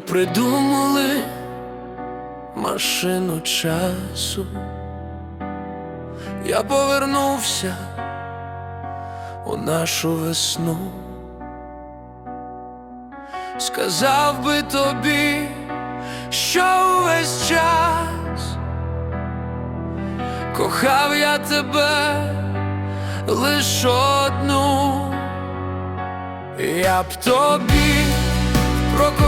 придумали машину часу. Я повернувся у нашу весну. Сказав би тобі, що увесь час кохав я тебе лиш одну, я б тобі про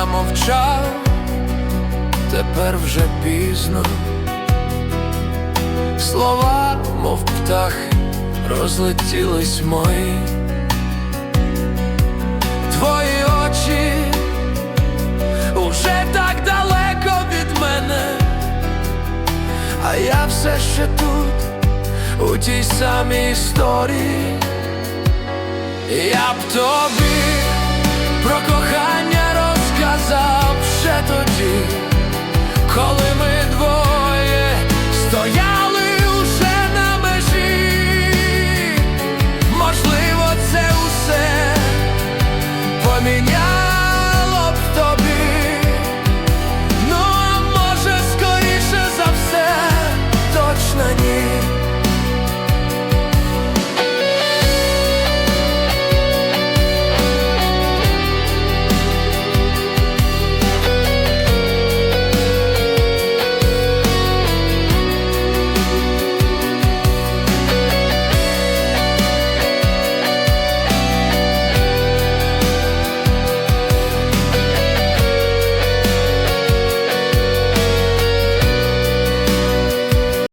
я мовчав, тепер вже пізно. Слова, мов птахи, розлетілись мої. Твої очі уже так далеко від мене, а я все ще тут, у тій самій історії. Я б тобі